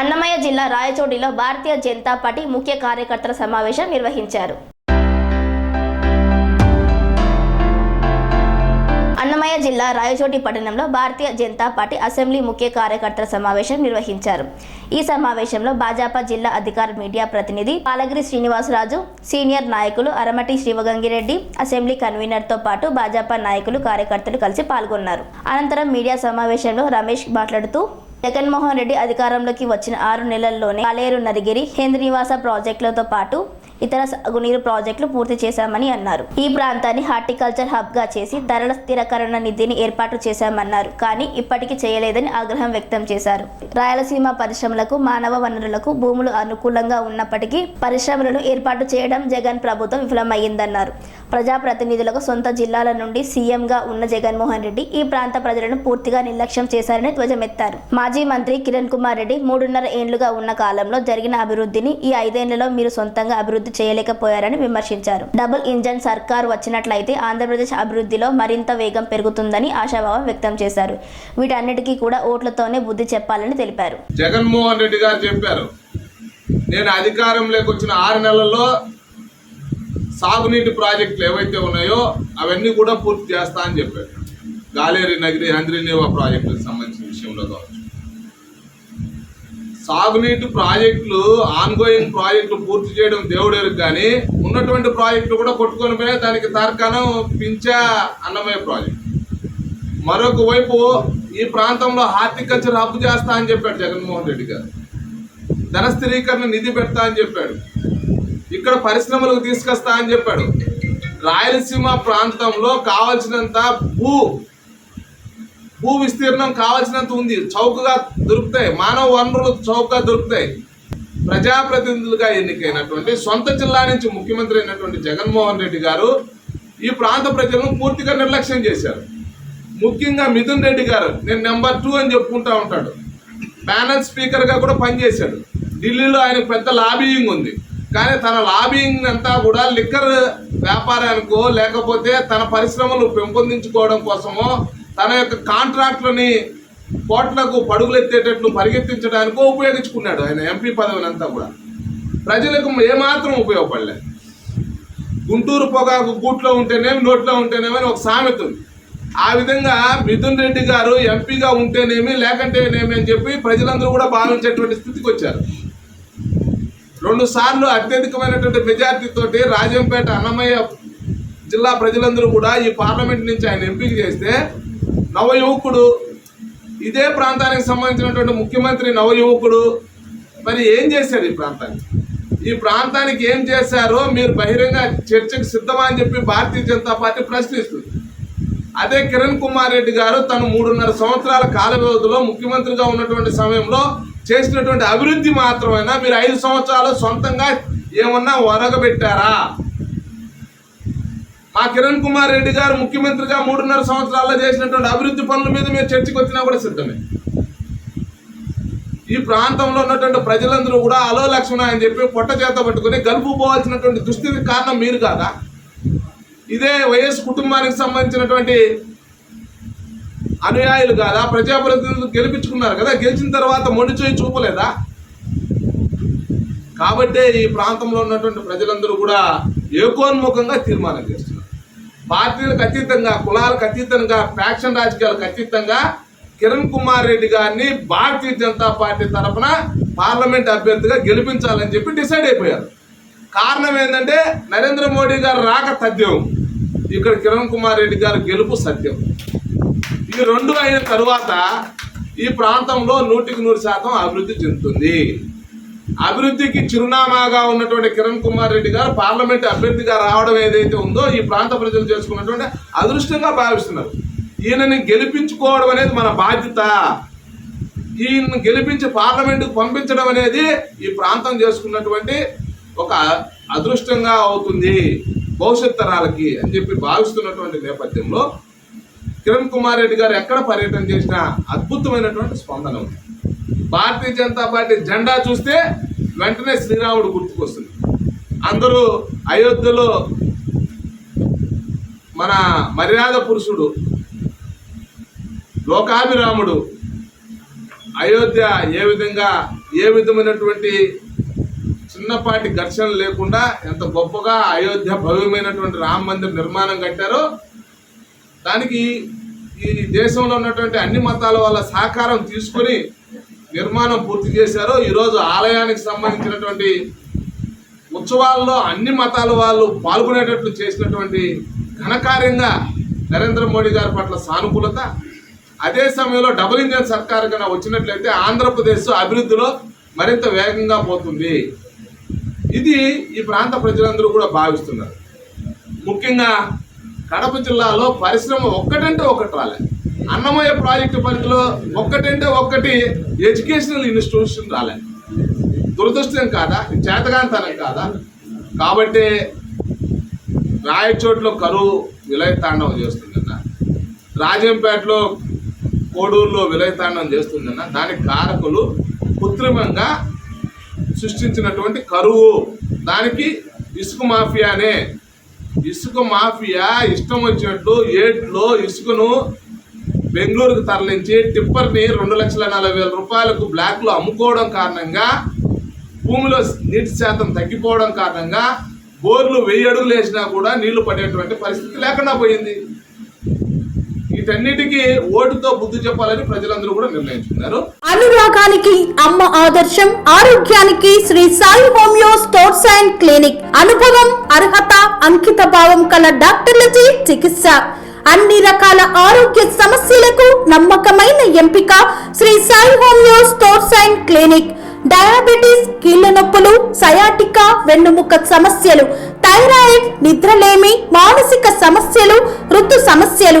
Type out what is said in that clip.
అన్నమయ్య జిల్లా రాయచోటిలో భారతీయ జనతా పార్టీ ముఖ్య కార్యకర్తల సమావేశం నిర్వహించారు. అన్నమయ్య జిల్లా రాయచోటి పట్టణంలో భారతీయ జనతా పార్టీ అసెంబ్లీ ముఖ్య కార్యకర్తల సమావేశం నిర్వహించారు. ఈ సమావేశంలో భాజపా జిల్లా అధికార మీడియా ప్రతినిధి పాలగిరి శ్రీనివాసరాజు సీనియర్ నాయకులు అరమటి శివగంగిరెడ్డి అసెంబ్లీ కన్వీనర్తో పాటు భాజపా నాయకులు కార్యకర్తలు కలిసి పాల్గొన్నారు. అనంతరం మీడియా సమావేశంలో రమేష్ మాట్లాడుతూ జగన్మోహన్ రెడ్డి అధికారంలోకి వచ్చిన ఆరు నెలల్లోనే కాలేరు నదిగిరి కేంద్రనివాస ప్రాజెక్టులతో పాటు ఇతర సాగునీరు ప్రాజెక్టులు పూర్తి చేశామని అన్నారు. ఈ ప్రాంతాన్ని హార్టికల్చర్ హబ్గా చేసి ధరల స్థిరకరణ నిధిని ఏర్పాటు చేశామన్నారు. కానీ ఇప్పటికీ చేయలేదని ఆగ్రహం వ్యక్తం చేశారు. రాయలసీమ పరిశ్రమలకు మానవ వనరులకు భూములు అనుకూలంగా ఉన్నప్పటికీ పరిశ్రమలను ఏర్పాటు చేయడం జగన్ ప్రభుత్వం విఫలమయ్యిందన్నారు. ప్రజాప్రతినిధులకు సొంత జిల్లాల నుండి సీఎంగా ఉన్న జగన్మోహన్ రెడ్డి ఈ ప్రాంత ప్రజలను పూర్తిగా నిర్లక్ష్యం చేశారని ధ్వజమెత్తారు. మాజీ మంత్రి కిరణ్ కుమార్ రెడ్డి మూడున్నర ఏండ్లుగా ఉన్న కాలంలో జరిగిన అభివృద్ధిని ఈ ఐదేళ్ళలో మీరు సొంతంగా అభివృద్ధి చేయలేకపోయారని విమర్శించారు. డబుల్ ఇంజన్ సర్కార్ వచ్చినట్లయితే ఆంధ్రప్రదేశ్ అభివృద్ధిలో మరింత వేగం పెరుగుతుందని ఆశాభావం వ్యక్తం చేశారు. వీటన్నిటికీ కూడా ఓట్లతోనే బుద్ధి చెప్పాలని తెలిపారు. జగన్మోహన్ రెడ్డి గారు చెప్పారు. నేను అధికారంలోకి వచ్చిన ఆరు నెలల్లో సాగునీటి ప్రాజెక్టులు ఏవైతే ఉన్నాయో అవన్నీ కూడా పూర్తి చేస్తా అని చెప్పారు. గాలేరి నగిరి హంద్రినేవా ప్రాజెక్టులకు సంబంధించిన విషయంలో కావచ్చు. సాగునీటి ప్రాజెక్టులు ఆన్గోయింగ్ ప్రాజెక్టులు పూర్తి చేయడం దేవుడేరు కానీ ఉన్నటువంటి ప్రాజెక్టులు కూడా కొట్టుకొని పోయి దానికి తార్కాణం పించా అన్నమయ్య ప్రాజెక్ట్. మరొక వైపు ఈ ప్రాంతంలో హార్టికల్చర్ హబ్ చేస్తా అని చెప్పాడు జగన్మోహన్ రెడ్డి గారు. ధన స్థిరీకరణ నిధి పెడతా అని చెప్పాడు. ఇక్కడ పరిశ్రమలకు తీసుకొస్తా అని చెప్పాడు. రాయలసీమ ప్రాంతంలో కావలసినంత భూ భూ విస్తీర్ణం కావలసినంత ఉంది. చౌకగా దొరుకుతాయి. మానవ వనరులు చౌకగా దొరుకుతాయి. ప్రజాప్రతినిధులుగా ఎన్నికైనటువంటి సొంత జిల్లా నుంచి ముఖ్యమంత్రి అయినటువంటి జగన్మోహన్ రెడ్డి గారు ఈ ప్రాంత ప్రజలను పూర్తిగా నిర్లక్ష్యం చేశారు. ముఖ్యంగా మిథున్ రెడ్డి గారు నేను నెంబర్ టూ అని చెప్పుకుంటా ఉంటాడు. ప్యానల్ స్పీకర్గా కూడా పనిచేశాడు. ఢిల్లీలో ఆయన పెద్ద లాబీయింగ్ ఉంది. కానీ తన లాబింగ్ అంతా కూడా లిక్కర్ వ్యాపారానికో లేకపోతే తన పరిశ్రమలు పెంపొందించుకోవడం కోసమో తన యొక్క కాంట్రాక్ట్లని కోట్లకు పడుగులెత్తేటట్లు పరిగెత్తించడానికో ఉపయోగించుకున్నాడు ఆయన ఎంపీ పదవిని అంతా కూడా. ప్రజలకు ఏమాత్రం ఉపయోగపడలేదు. గుంటూరు పొగాకు గూట్లో ఉంటేనేమి నోట్లో ఉంటేనేమని ఒక సామెత ఉంది. ఆ విధంగా మిథున్ రెడ్డి గారు ఎంపీగా ఉంటేనేమి లేకంటేనేమి అని చెప్పి ప్రజలందరూ కూడా భావించేటువంటి స్థితికి వచ్చారు. రెండు సార్లు అత్యధికమైనటువంటి మెజార్టీ తోటి రాజంపేట అన్నమయ్య జిల్లా ప్రజలందరూ కూడా ఈ పార్లమెంట్ నుంచి ఆయన ఎంపిక చేస్తే నవయువకుడు ఇదే ప్రాంతానికి సంబంధించినటువంటి ముఖ్యమంత్రి నవయువకుడు మరి ఏం చేశారు ఈ ప్రాంతానికి? ఈ ప్రాంతానికి ఏం చేశారో మీరు బహిరంగ చర్చకు సిద్ధమా అని చెప్పి భారతీయ జనతా పార్టీ ప్రశ్నిస్తుంది. అదే కిరణ్ కుమార్ రెడ్డి గారు తను మూడున్నర సంవత్సరాల కాల వ్యవధిలో ముఖ్యమంత్రిగా ఉన్నటువంటి సమయంలో చేసినటువంటి అభివృద్ధి మాత్రమేనా? మీరు ఐదు సంవత్సరాలు సొంతంగా ఏమన్నా ఒరగబెట్టారా మా కిరణ్ కుమార్ రెడ్డి గారు ముఖ్యమంత్రిగా మూడున్నర సంవత్సరాల్లో చేసినటువంటి అభివృద్ధి పనుల మీద మీరు చర్చకు వచ్చినా కూడా సిద్ధమే. ఈ ప్రాంతంలో ఉన్నటువంటి ప్రజలందరూ కూడా అలో లక్ష్మణ అని చెప్పి పొట్ట చేత పట్టుకుని గలుపు పోవాల్సినటువంటి దుస్థితికి కారణం మీరు కాదా? ఇదే వైఎస్ కుటుంబానికి సంబంధించినటువంటి అనుయాయులు కాదా? ప్రజాప్రతినిధులు గెలిపించుకున్నారు కదా? గెలిచిన తర్వాత మొండి చేయి చూపలేదా? కాబట్టే ఈ ప్రాంతంలో ఉన్నటువంటి ప్రజలందరూ కూడా ఏకోన్ముఖంగా తీర్మానం చేస్తున్నారు. పార్టీలకు అతీతంగా కులాలకు అతీతంగా ఫ్యాక్షన్ రాజకీయాలకు అతీతంగా కిరణ్ కుమార్ రెడ్డి గారిని భారతీయ జనతా పార్టీ తరఫున పార్లమెంట్ అభ్యర్థిగా గెలిపించాలని చెప్పి డిసైడ్ అయిపోయారు. కారణం ఏంటంటే నరేంద్ర మోడీ గారు రాక తథ్యం. ఇక్కడ కిరణ్ కుమార్ రెడ్డి గారు గెలుపు సత్యం. ఈ రెండు అయిన తరువాత ఈ ప్రాంతంలో నూటికి నూరు శాతం అభివృద్ధి చెందుతుంది. అభివృద్ధికి చిరునామాగా ఉన్నటువంటి కిరణ్ కుమార్ రెడ్డి గారు పార్లమెంట్ అభ్యర్థిగా రావడం ఏదైతే ఉందో ఈ ప్రాంత ప్రజలు చేసుకున్నటువంటి అదృష్టంగా భావిస్తున్నారు. ఈయనని గెలిపించుకోవడం అనేది మన బాధ్యత. ఈయన గెలిపించి పార్లమెంటుకు పంపించడం అనేది ఈ ప్రాంతం చేసుకున్నటువంటి ఒక అదృష్టంగా అవుతుంది. భవిష్యత్ తరాలకి అని చెప్పి భావిస్తున్నటువంటి నేపథ్యంలో కిరణ్ కుమార్ రెడ్డి గారు ఎక్కడ పర్యటన చేసినా అద్భుతమైనటువంటి స్పందన ఉంది. భారతీయ జనతా పార్టీ జెండా చూస్తే వెంటనే శ్రీరాముడు గుర్తుకొస్తుంది. అందరూ అయోధ్యలో మన మర్యాద పురుషుడు లోకాభిరాముడు అయోధ్య ఏ విధంగా ఏ విధమైనటువంటి చిన్నపాటి ఘర్షణ లేకుండా ఎంత గొప్పగా అయోధ్య భవ్యమైనటువంటి రామ మందిర్ నిర్మాణం కట్టారో దానికి ఈ దేశంలో ఉన్నటువంటి అన్ని మతాల వాళ్ళ సహకారం తీసుకొని నిర్మాణం పూర్తి చేశారో. ఈరోజు ఆలయానికి సంబంధించినటువంటి ఉత్సవాల్లో అన్ని మతాల వాళ్ళు పాల్గొనేటట్లు చేసినటువంటి ఘనకార్యంగా నరేంద్ర మోడీ గారి పట్ల సానుకూలత. అదే సమయంలో డబుల్ ఇంజన్ సర్కార్ కన్నా వచ్చినట్లయితే ఆంధ్రప్రదేశ్ అభివృద్ధిలో మరింత వేగంగా పోతుంది. ఇది ఈ ప్రాంత ప్రజలందరూ కూడా భావిస్తున్నారు. ముఖ్యంగా కడప జిల్లాలో పరిశ్రమ ఒక్కటంటే ఒకటి రాలే. అన్నమయ్య ప్రాజెక్టు పరిధిలో ఒక్కటంటే ఒక్కటి ఎడ్యుకేషనల్ ఇన్స్టిట్యూషన్ రాలే. దురదృష్టం కాదా? చేతగాంతనం కాదా? కాబట్టి రాయచోట్లో కరువు విలయతాండవం చేస్తుందన్న. రాజంపేటలో కోడూరులో విలయతాండవం చేస్తుందన్న. దానికి కారకులు కృత్రిమంగా సృష్టించినటువంటి కరువు. దానికి ఇసుక మాఫియానే ఇసుక మాఫియా ఇష్టం వచ్చినట్లు ఏట్లో ఇసుకను బెంగళూరుకు తరలించి టిప్పర్ని రెండు లక్షల నలభై వేల రూపాయలకు బ్లాక్లో అమ్ముకోవడం కారణంగా భూమిలో నీటి శాతం తగ్గిపోవడం కారణంగా బోర్లు వెయ్యి అడుగులు వేసినా కూడా నీళ్ళు పడేటువంటి పరిస్థితి లేకుండా పోయింది. వీటన్నిటికీ ఓటుతో బుద్ధి చెప్పాలని ప్రజలందరూ కూడా నిర్ణయించుకున్నారు. అనురాగానికి అమ్మ ఆదర్శం ఆరోగ్యానికి Shri Sai homeo stores and clinic. అనుభవం అర్హత అంకిత భావం కల డాక్టర్లచే చికిత్స. అన్ని రకాల ఆరోగ్య సమస్యలకు నమ్మకమైన ఎంపిక Shri Sai homeo stores and clinic. Diabetes కీళ్ళ నొప్పులు సయాటికా వెన్నుముక సమస్యలు థైరాయిడ్ నిద్రలేమి మానసిక సమస్యలు ఋతు సమస్యలు.